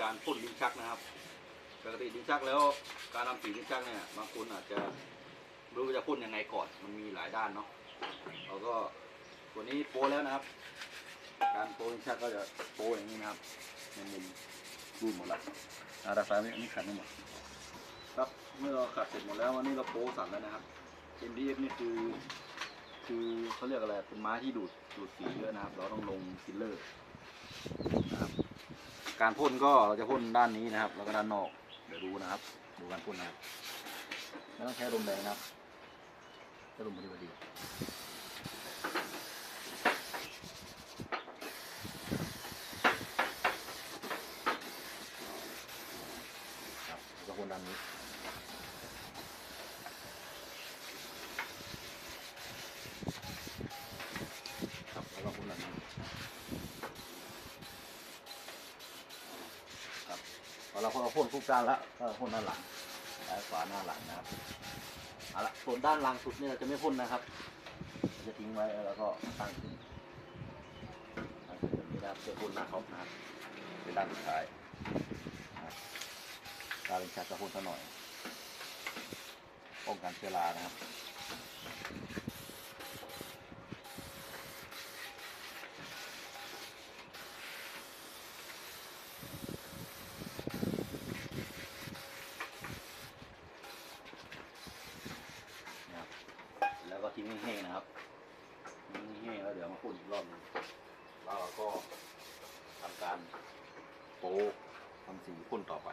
การพ่นลิ้นชักนะครับปกติลิ้นชักแล้วการทำสีลิ้นชักเนี่ยบางคนอาจจะรู้ว่าจะพ่นยังไงก่อนมันมีหลายด้านเนาะเราก็ตัวนี้โปรแล้วนะครับ การโปรลิ้นชักก็จะโปรอย่างนี้นะครับในมุมรูหมดละอาดาซ้ายนี่ขัดไม่หมดครับเมื่อเราขัดเสร็จหมดแล้ววันนี้เราโปรสั่นแล้วนะครับ MDF นี่คือคือเขาเรียกอะไรเป็นไม้ที่ดูดดูดสีเยอะนะครับ เราต้องลงฟิลเลอร์ การพ่นก็เราจะพ่นด้านนี้นะครับ แล้วก็ด้านนอก เดี๋ยวดูนะครับ ดูการพ่นนะครับไม่ต้องใช้ลมแรงนะครับใช้ลมพอดีพอดีครับแล้วก็พ่นด้านนี้ ครับแล้วก็พ่นด้านนี้ครับพอ เราพอเราพ่นทุกด้านแล้วก็พ่นด้านหลังซ้ายขวาหน้าหลังนะครับเอาละส่วนด้านหลังสุดเนี่ยเราจะไม่พ่นนะครับ จะทิ้งไว้แล้วก็ตั้งขึ้นตั้งขึ้นแบบนี้นะครับเพื่อพ่นหน้าท็อปนะครับเป็นด้านสุดท้ายนะครับด้าเป็นชักจะพ่นซะหน่อยป้องกันเชื้อรานะครับแล้วก็ทิ้งให้แห้งนะครับทิ้งให้แห้งแล้วเดี๋ยวมาพ่นอีกรอบหนึงแล้วเราก็ทำการโป๊ทำสีพ่นต่อไป